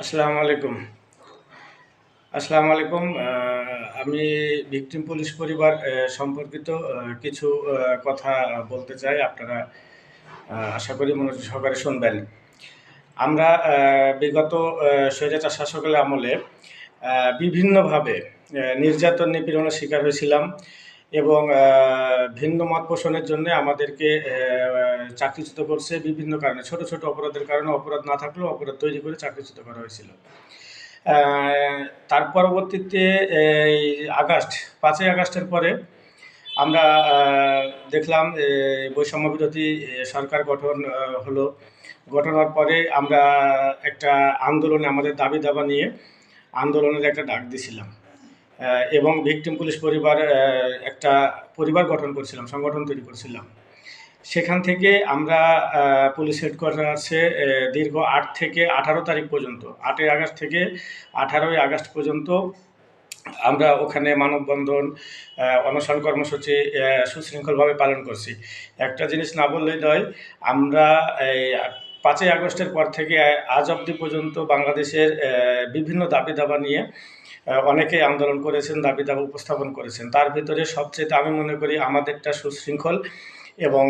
আসসালামু আলাইকুম আসসালামু আলাইকুম আমি ভিকটিম পুলিশ পরিবার সম্পর্কিত কিছু কথা বলতে চাই, আপনারা আশা করি মনোযোগ সহকারে শুনবেন। আমরা বিগত স্বৈরাচার শাসকের আমলে বিভিন্নভাবে নির্যাতন নিপীড়নের শিকার হয়েছিলাম এবং ভিন্ন মত পোষণের জন্য আমাদেরকে চাকরিচ্যুত করছে বিভিন্ন কারণে। ছোট ছোট অপরাধের কারণে অপরাধ না থাকলেও অপরাধ তৈরি করে চাকরিচ্যুত করা হয়েছিল। তার পরবর্তীতে এই আগস্ট, পাঁচই আগস্টের পরে আমরা দেখলাম বৈষম্য বিরোধী সরকার গঠন হলো। গঠন হওয়ার পরে আমরা একটা আন্দোলনে আমাদের দাবি দাবা নিয়ে আন্দোলনের একটা ডাক দিছিলাম। এবং ভিকটিম পুলিশ পরিবার একটা পরিবার গঠন করছিলাম, সংগঠন তৈরি করছিলাম। সেখান থেকে আমরা পুলিশ হেডকোয়ার্টার্সে দীর্ঘ আট থেকে আঠারো তারিখ পর্যন্ত আটই আগস্ট থেকে আঠারোই আগস্ট পর্যন্ত আমরা ওখানে মানববন্ধন অনশন কর্মসূচি সুশৃঙ্খলভাবে পালন করছি। একটা জিনিস না বললেই নয় আমরা পাঁচই আগস্টের পর থেকে আজ অবধি পর্যন্ত বাংলাদেশের বিভিন্ন দাবি দাবা নিয়ে আহ, অনেকেই আন্দোলন করেছেন দাবি দাবা উপস্থাপন করেছেন। তার ভিতরে সবচেয়ে আমি মনে করি আমাদেরটা সুশৃঙ্খল। এবং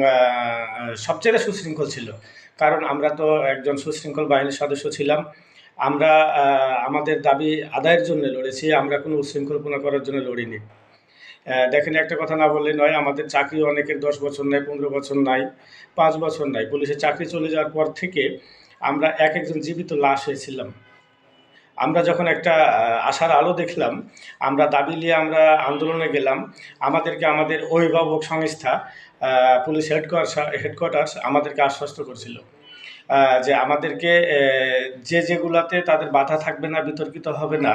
সবচেয়ে সুশৃঙ্খল ছিল। কারণ আমরা তো একজন সুশৃঙ্খল বাহিনীর সদস্য ছিলাম। আমরা আমাদের দাবি আদায়ের জন্য লড়েছি, আমরা কোনো উশৃঙ্খলপনা করার জন্য লড়িনি। দেখেন, একটা কথা না বললে নয়, আমাদের চাকরি অনেকের দশ বছর নাই পনেরো বছর নাই, পাঁচ বছর নাই। পুলিশের চাকরি চলে যাওয়ার পর থেকে আমরা এক একজন জীবিত লাশ হয়েছিলাম। আমরা যখন একটা আশার আলো দেখলাম, আমরা দাবি নিয়ে আমরা আন্দোলনে গেলাম। আমাদেরকে আমাদের অভিভাবক সংস্থা পুলিশ হেডকোয়ার্টার্স হেডকোয়ার্টার্স আমাদেরকে আশ্বস্ত করছিল যে আমাদেরকে যে যেগুলাতে তাদের বাধা থাকবে না, বিতর্কিত হবে না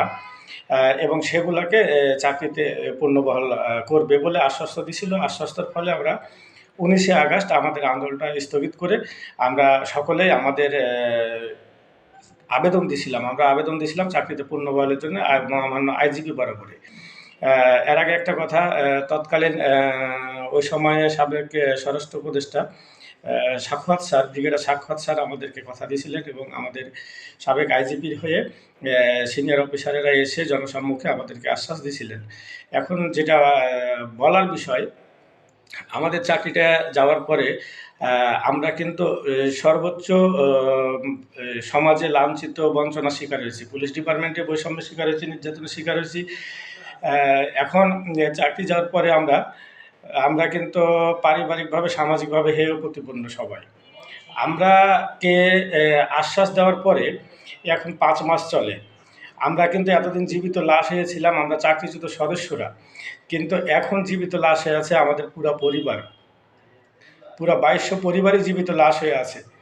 এবং সেগুলোকে চাকরিতে পূর্ণবহাল করবে বলে আশ্বস্ত দিছিল। আশ্বস্তর ফলে আমরা উনিশে আগস্ট আমাদের আন্দোলনটা স্থগিত করে আমরা সকলেই আমাদের আবেদন দিছিলাম। আমরা আবেদন দিছিলাম চাকরিতে পূর্ণবহলের জন্য মহামান্য আইজিপি বরাবরে এর আগে একটা কথা তৎকালীন ওই সময়ে সাবেক স্বরাষ্ট্র উপদেষ্টা সাক্ষাৎ স্যার, ব্রিগেডার সাক্ষাৎ স্যার আমাদেরকে কথা দিয়েছিলেন এবং আমাদের সাবেক আইজিপির হয়ে সিনিয়র অফিসারেরা এসে জনসম্মুখে আমাদেরকে আশ্বাস দিয়েছিলেন। এখন যেটা বলার বিষয়, আমাদের চাকরিটা যাওয়ার পরে আমরা কিন্তু সর্বোচ্চ সমাজে লাঞ্ছিত বঞ্চনার শিকার হয়েছি। পুলিশ ডিপার্টমেন্টে বৈষম্যের শিকার হয়েছি, নির্যাতনের শিকার হয়েছি। এখন চাকরি যাওয়ার পরে আমরা আমরা কিন্তু পারিবারিকভাবে, সামাজিকভাবে হেয় প্রতিপন্ন সবাই। আমরাকে আশ্বাস দেওয়ার পরে এখন পাঁচ মাস চলে। আমরা কিন্তু এতদিন জীবিত লাশ হয়েছিলাম, আমরা চাকরিচ্যুত সদস্যরা। কিন্তু এখন জীবিত লাশ হয়ে আছে আমাদের পুরো পরিবার। পুরো বাইশশো পরিবারই জীবিত লাশ হয়ে আছে।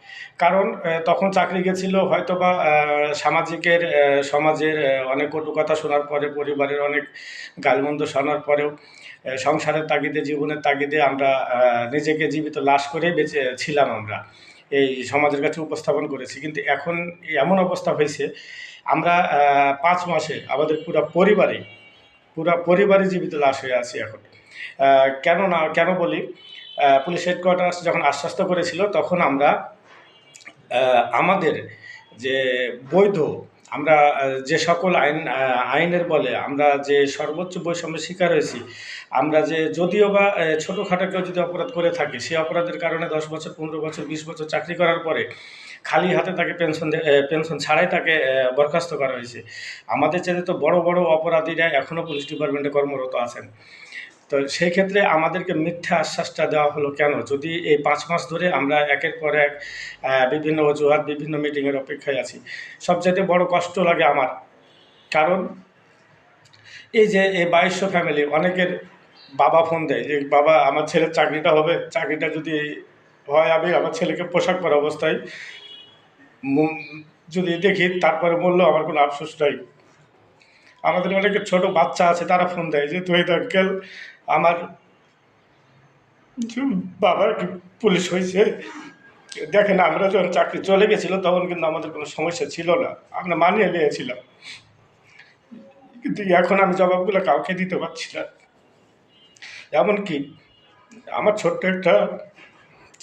কারণ তখন চাকরি গেছিল হয়তো বা সামাজিকের সমাজের অনেক কটু কথা শোনার পরে, পরিবারের অনেক গালমন্দ শোনার পরেও সংসারের তাগিদে, জীবনের তাগিদে আমরা নিজেকে জীবিত লাশ করে বেঁচে ছিলাম আমরা। এই সমাজের কাছে উপস্থাপন করেছি। কিন্তু এখন এমন অবস্থা হয়েছে, আমরা পাঁচ মাসে আমাদের পুরো পরিবারে পুরো পরিবারে জীবিত লাশ হয়ে আছি এখন। কেন না কেন বলি? পুলিশ হেডকোয়ার্টার্স যখন আশ্বস্ত করেছিল, তখন আমরা আমাদের যে বৈধ, আমরা যে সকল আইন আইনের বলে আমরা যে সর্বোচ্চ বৈষম্যের শিকার হয়েছি, আমরা যে যদিও বা ছোটোখাটো কেউ যদি অপরাধ করে থাকে সেই অপরাধের কারণে দশ বছর, পনেরো বছর, বিশ বছর চাকরি করার পরে খালি হাতে তাকে পেনশন পেনশন ছাড়াই তাকে বরখাস্ত করা হয়েছে। আমাদের চেয়ে তো বড় বড় অপরাধীরা এখনও পুলিশ ডিপার্টমেন্টে কর্মরত আছেন। তো সেই ক্ষেত্রে আমাদেরকে মিথ্যা আশ্বাসটা দেওয়া হলো কেন? যদি এই পাঁচ মাস ধরে আমরা একের পর এক বিভিন্ন অজুহাত, বিভিন্ন মিটিংয়ের অপেক্ষায় আছি, সবচাইতে বড় কষ্ট লাগে আমার। কারণ এই যে এই বাইশশো ফ্যামিলি অনেকের বাবা ফোন দেয় যে, বাবা, আমার ছেলের চাকরিটা হবে, চাকরিটা যদি হয়, আমি আমার ছেলেকে পোশাক পরা অবস্থায়। যদি দেখি, তারপরে বলল, আমার কোনো আফসোস নাই। আমাদের অনেকে ছোট বাচ্চা আছে, তারা ফোন দেয় যে, তুই আঙ্কেল আমার বাবার পুলিশ হয়েছে। দেখেন, আমরা যখন চাকরি চলে গেছিল, তখন কিন্তু আমাদের কোনো সমস্যা ছিল না। আমরা মানিয়ে নিয়েছিলাম। কিন্তু এখন আমি জবাবগুলো কাউকে দিতে পারছি না। এমনকি আমার ছোট্ট একটা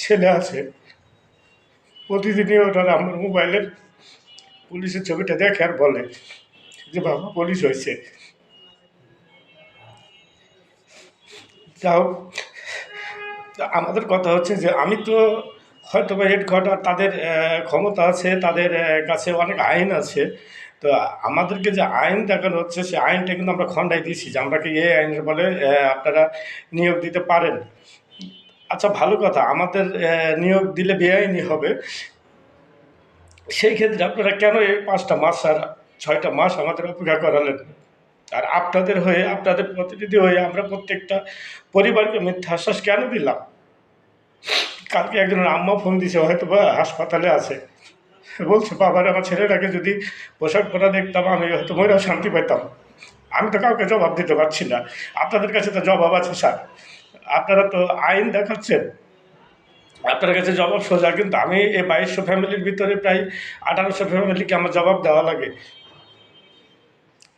ছেলে আছে, প্রতিদিনই ওটার আমার মোবাইলের পুলিশের ছবিটা দেখে আর বলে যে, বাবা, পুলিশ হয়েছে। যাও আমাদের কথা হচ্ছে যে আমি তো হয়তো বা হেড হেডকোয়ার্টার তাদের ক্ষমতা আছে, তাদের কাছে অনেক আইন আছে। তো আমাদেরকে যে আইন দেখানো হচ্ছে সেই আইনটা কিন্তু আমরা খণ্ডাই দিয়েছি যে আমরা কি এই আইনের বলে আপনারা নিয়োগ দিতে পারেন। আচ্ছা ভালো কথা, আমাদের নিয়োগ দিলে বেআইনি হবে। সেই ক্ষেত্রে আপনারা কেন এই পাঁচটা মাস আর ছয়টা মাস আমাদের অপেক্ষা করালেন? আর আপনাদের হয়ে, আপনাদের প্রতিনিধি হয়ে আমরা প্রত্যেকটা পরিবারকে মিথ্যা আশ্বাস কেন দিলাম? কালকে একজনের আম্মা ফোন দিছে হয়তো বা হাসপাতালে আছে। বলছে, বাবার, আমার ছেলেটাকে যদি পোশাক পরা দেখতাম, আমি হয়তো ময়রাও শান্তি পেতাম আমি তো কাউকে জবাব দিতে পারছি না। আপনাদের কাছে তো জবাব আছে, স্যার। আপনারা তো আইন দেখাচ্ছেন। আপনার কাছে জবাব সোজা, কিন্তু আমি এই বাইশশো ফ্যামিলির ভিতরে প্রায় আঠারোশো ফ্যামিলিকে আমার জবাব দেওয়া লাগে।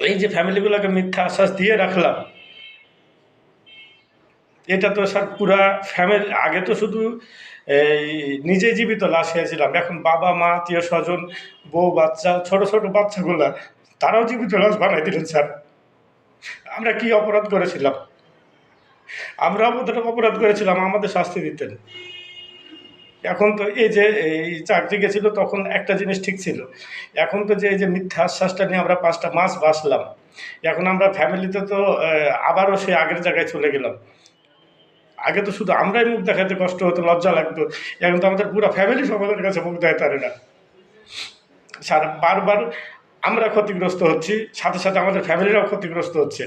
এই যে ফ্যামিলিগুলোকে মিথ্যা আশ্বাস দিয়ে রাখলাম, এটা তো স্যার পুরা ফ্যামিলি আগে তো শুধু, এই নিজে জীবিত লাশ হয়েছিলাম এখন বাবা, মা, আত্মীয় স্বজন, বউ, বাচ্চা, ছোট ছোট বাচ্চাগুলা, তারাও জীবিত লাশ বানাই দিলেন স্যার। আমরা কি অপরাধ করেছিলাম? আমরা আমাদের অপরাধ করেছিলাম? আমাদের শাস্তি দিতেন। এখন তো এই যে, এই চাকরি গেছিল তখন একটা জিনিস ঠিক ছিল। এখন তো যে, এই যে মিথ্যা আশ্বাসটা নিয়ে আমরা পাঁচটা মাস বাঁচলাম। এখন আমরা ফ্যামিলিতে তো আবারও সেই আগের জায়গায় চলে গেলাম। আগে তো শুধু আমরাই মুখ দেখাতে কষ্ট হতো, লজ্জা লাগতো। এখন তো আমাদের পুরো ফ্যামিলি সকলের কাছে মুখ দেখাতে পারে না। সারা, বারবার আমরা ক্ষতিগ্রস্ত হচ্ছি, সাথে সাথে আমাদের ফ্যামিলিরাও ক্ষতিগ্রস্ত হচ্ছে।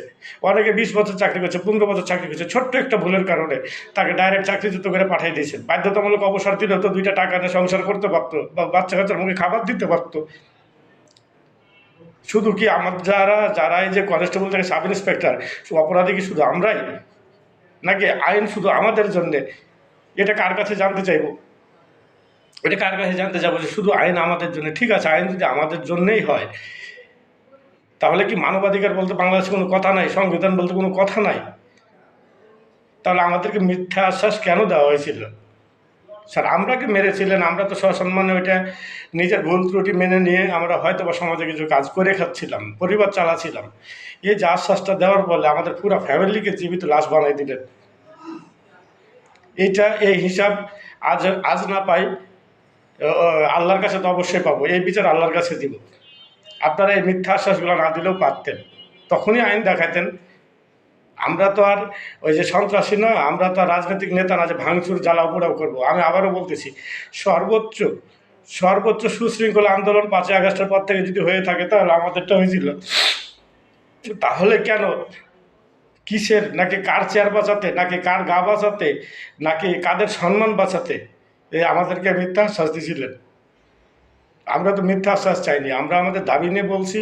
অনেকে বিশ বছর চাকরি করছে, পনেরো বছর চাকরি করছে, ছোট্ট একটা ভুলের কারণে তাকে ডাইরেক্ট চাকরিচ্যুত করে পাঠিয়ে দিয়েছেন। বাধ্যতামূলক অবসর দিলেও তো দুইটা টাকা নিয়ে সংসার করতে পারতো বা বাচ্চা কাচ্চার মুখে খাবার দিতে পারতো। শুধু কি আমার যারা যারা যে কনস্টেবল থেকে সাব ইন্সপেক্টর অপরাধী কি শুধু আমরাই? নাকি আইন শুধু আমাদের জন্যে? এটা কার কাছে জানতে চাইব? এটা কার কাছে জানতে যাব যে শুধু আইন আমাদের জন্য, ঠিক আছে, আইন যদি আমাদের জন্যেই হয়, তাহলে কি মানবাধিকার বলতে বাংলাদেশে কোনো কথা নাই, সংবিধান বলতে কোনো কথা নাই? তাহলে আমাদেরকে মিথ্যা আশ্বাস কেন দেওয়া হয়েছিল? স্যার, আমরা কি মেরেছিলেন? আমরা তো সসম্মানে ওইটা নিজের ভুল ত্রুটি মেনে নিয়ে আমরা হয়তো বা সমাজে কিছু কাজ করে খাচ্ছিলাম, পরিবার চালাচ্ছিলাম। এই যে আশ্বাসটা দেওয়ার ফলে আমাদের পুরো ফ্যামিলিকে জীবিত লাশ বানাই দিলেন। এইটা এই হিসাব আজ আজ না পাই আল্লাহর কাছে তো অবশ্যই পাবো। এই বিচার আল্লাহর কাছে দিব। আপনারা এই মিথ্যা আশ্বাসগুলো না দিলেও পারতেন। তখনই আইন দেখাতেন। আমরা তো আর ওই যে সন্ত্রাসী না আমরা তো রাজনৈতিক নেতা না যে ভাঙচুর জ্বালাও পোড়াও করব। আমি আবারও বলতেছি, সর্বোচ্চ সর্বোচ্চ সুশৃঙ্খল আন্দোলন পাঁচই আগস্টের পর থেকে যদি হয়ে থাকে, তাহলে আমাদেরটা হয়েছিল তাহলে কেন? কিসের? নাকি কার চেয়ার বাঁচাতে? নাকি কার গা বাঁচাতে? নাকি কাদের সম্মান বাঁচাতে? এই আমাদেরকে মিথ্যা আশ্বাস দিয়েছিলেন। আমরা তো মিথ্যা আশ্বাস চাইনি, আমরা আমাদের দাবি নিয়ে বলছি,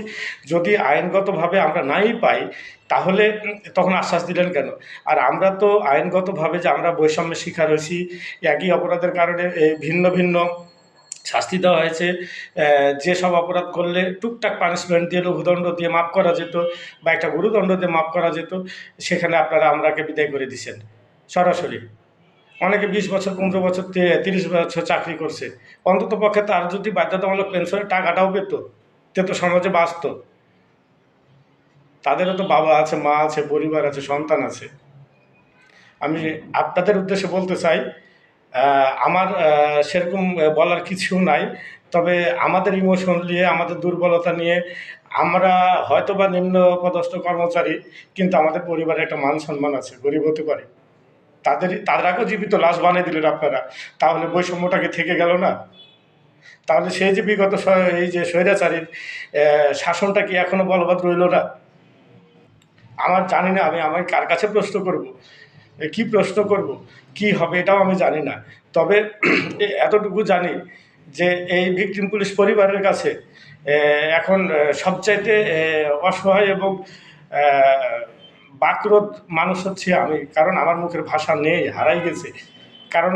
যদি আইনগতভাবে আমরা নাই পাই, তাহলে তখন আশ্বাস দিলেন কেন? আর আমরা তো আইনগতভাবে যে আমরা বৈষম্যের শিকার হয়েছি, একই অপরাধের কারণে ভিন্ন ভিন্ন শাস্তি দেওয়া হয়েছে যেসব অপরাধ করলে টুকটাক পানিশমেন্ট দিয়ে, লঘুদণ্ড দিয়ে মাফ করা যেত বা একটা গুরুদণ্ড দিয়ে মাফ করা যেত, সেখানে আপনারা আমরাকে বিদায় করে দিছেন সরাসরি। অনেকে বিশ বছর, পনেরো বছর তিরিশ বছর চাকরি করছে। অন্তত পক্ষে তার যদি বাধ্যতামূলক পেনশনের টাকাটাও পেত, তে তো সমাজে বাঁচত। তাদেরও তো বাবা আছে, মা আছে, পরিবার আছে, সন্তান আছে। আমি আপনাদের উদ্দেশ্যে বলতে চাই আমার সেরকম বলার কিছু নাই। তবে আমাদের ইমোশন নিয়ে, আমাদের দুর্বলতা নিয়ে আমরা হয়তো বা নিম্ন পদস্থ কর্মচারী, কিন্তু আমাদের পরিবারে একটা মান সম্মান আছে, গরিব হতে পারে। তাদের তাদেরকেও জীবিত, লাশ বানিয়ে দিলেন আপনারা। তাহলে বৈষম্যটাকে থেকে গেল না? তাহলে সেই যে বিগত এই যে স্বৈরাচারীর শাসনটা কি এখনও বলবৎ রইল না? আমার জানি না, আমি আমার কার কাছে প্রশ্ন করব? কি প্রশ্ন করব? কি হবে এটাও আমি জানি না। তবে এতটুকু জানি যে এই ভিকটিম পুলিশ পরিবারের কাছে এখন সবচাইতে অসহায় এবং বাকরোধ মানুষ হচ্ছে আমি, কারণ আমার মুখের ভাষা নেই, হারাই গেছে। কারণ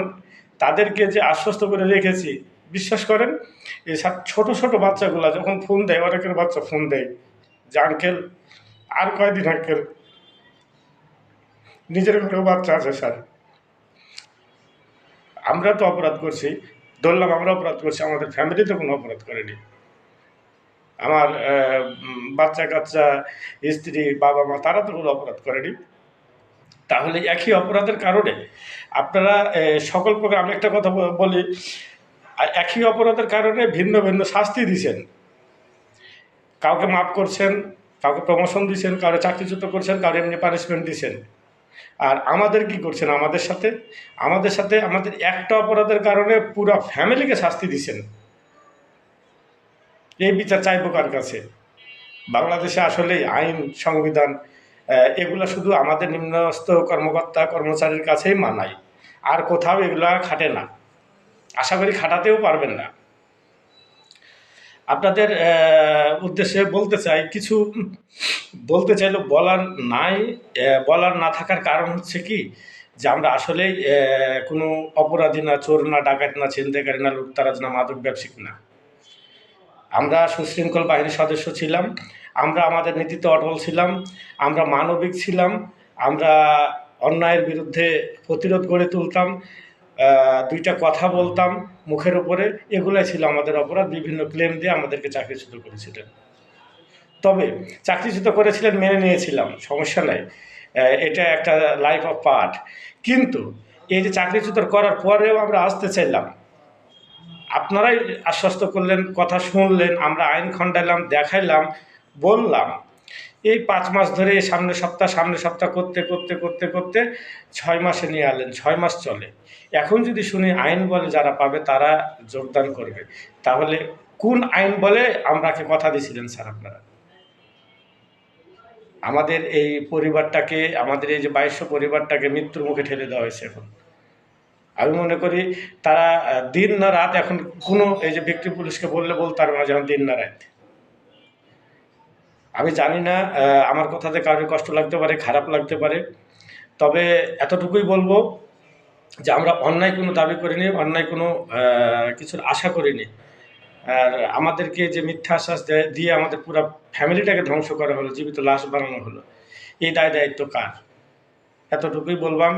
তাদেরকে যে আশ্বস্ত করে রেখেছি, বিশ্বাস করেন এই ছোটো ছোটো বাচ্চাগুলো যখন ফোন দেয়, অনেকের বাচ্চা ফোন দেয়, যে আঙ্কেল আর কয়দিন আঙ্কেল নিজের ঘরেও বাচ্চা আছে, স্যার। আমরা তো অপরাধ করছি, ধরলাম আমরা অপরাধ করছি, আমাদের ফ্যামিলিতে কোনো অপরাধ করেনি। আমার বাচ্চা কাচ্চা স্ত্রী বাবা মা তারা তো কোনো অপরাধ করেনি। তাহলে একই অপরাধের কারণে আপনারা সকল প্রকার, আমি একটা কথা বলি একই অপরাধের কারণে ভিন্ন ভিন্ন শাস্তি দিছেন। কাউকে মাফ করছেন, কাউকে প্রমোশন দিছেন কারও চাকরিচ্যুত করছেন কাউকে এমনি পানিশমেন্ট দিছেন। আর আমাদের কি করছেন? আমাদের সাথে আমাদের সাথে আমাদের একটা অপরাধের কারণে পুরো ফ্যামিলিকে শাস্তি দিছেন। এই বিচার চাইব কার কাছে? বাংলাদেশে আসলে আইন, সংবিধান এগুলো শুধু আমাদের নিম্নস্থ কর্মকর্তা, কর্মচারীর কাছেই মানায়। আর কোথাও এগুলো খাটে না। আশা করি খাটাতেও পারবেন না। আপনাদের উদ্দেশ্যে বলতে চাই, কিছু বলতে চাইলেও বলার নাই। বলার না থাকার কারণ হচ্ছে কি, যে আমরা আসলেই কোনো অপরাধী না, চোর না, ডাকাত না, ছিনতাইকারী না, লুটতারাজ না, মাদক ব্যবসায়িক না। আমরা সুশৃঙ্খল বাহিনীর সদস্য ছিলাম, আমরা আমাদের নীতিতে অটল ছিলাম, আমরা মানবিক ছিলাম, আমরা অন্যায়ের বিরুদ্ধে প্রতিরোধ গড়ে তুলতাম দুইটা কথা বলতাম মুখের উপরে, এগুলাই ছিল আমাদের অপরাধ, বিভিন্ন ক্লেম দিয়ে আমাদেরকে চাকরিচ্যুত করেছিলেন। তবে চাকরিচ্যুত করেছিলেন মেনে নিয়েছিলাম, সমস্যা নাই এটা একটা লাইফ অফ পার্ট কিন্তু এই যে চাকরিচ্যুত করার পরেও আমরা আসতে চাইলাম আপনারাই আশ্বস্ত করলেন, কথা শুনলেন, আমরা আইন খণ্ডাইলাম, দেখাইলাম, বললাম। এই পাঁচ মাস ধরে সামনে সপ্তাহ সামনে সপ্তাহ করতে করতে করতে করতে ছয় মাসে নিয়ে আনলেন, ছয় মাস চলে। এখন যদি শুনি আইন বলে যারা পাবে, তারা যোগদান করবে। তাহলে কোন আইন বলে আমরাকে কথা দিয়েছিলেন, স্যার, আপনারা? আমাদের এই পরিবারটাকে, আমাদের এই যে বাইশ পরিবারটাকে মৃত্যুর মুখে ঠেলে দেওয়া হয়েছে এখন। আমি মনে করি তারা দিন না রাত এখন কোনো এই যে ব্যক্তি পুলিশকে বললে বলতে পারবে না যেমন দিন না রাত। আমি জানি না আমার কথাতে কারোর কষ্ট লাগতে পারে, খারাপ লাগতে পারে। তবে এতটুকুই বলব যে আমরা অন্যায় কোনো দাবি করিনি, অন্যায় কোনো কিছুর আশা করিনি। আর আমাদেরকে যে মিথ্যা আশ্বাস দেয়- দিয়ে আমাদের পুরো ফ্যামিলিটাকে ধ্বংস করা হলো, জীবিত লাশ বানানো হলো, এই দায় দায়িত্ব কার? এতটুকুই বলবাম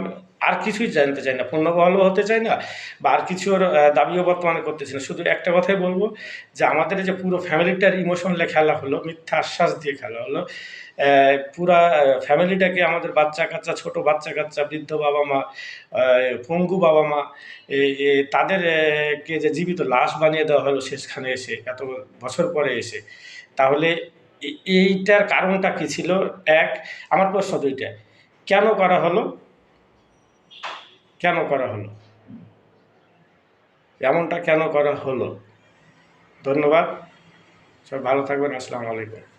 আর কিছুই জানতে চাই না পূর্ণবহলও হতে চাই না বা আর কিছু ওর দাবিও বর্তমানে করতেছি না। শুধু একটা কথাই বলব যে আমাদের যে পুরো ফ্যামিলিটার ইমোশনলে খেলা হলো মিথ্যা আশ্বাস দিয়ে খেলা হলো পুরা ফ্যামিলিটাকে আমাদের বাচ্চা কাচ্চা ছোট বাচ্চা কাচ্চা বৃদ্ধ বাবা মা পঙ্গু বাবা মা এই এই তাদের আহ, কে যে জীবিত লাশ বানিয়ে দেওয়া হলো শেষখানে এসে এত বছর পরে এসে তাহলে এইটার কারণটা কী ছিল? এক আমার প্রশ্ন দুইটা কেন করা হলো? কেন করা হলো? এমনটা কেন করা হলো? ধন্যবাদ। সব ভালো থাকবেন। আসসালামু আলাইকুম।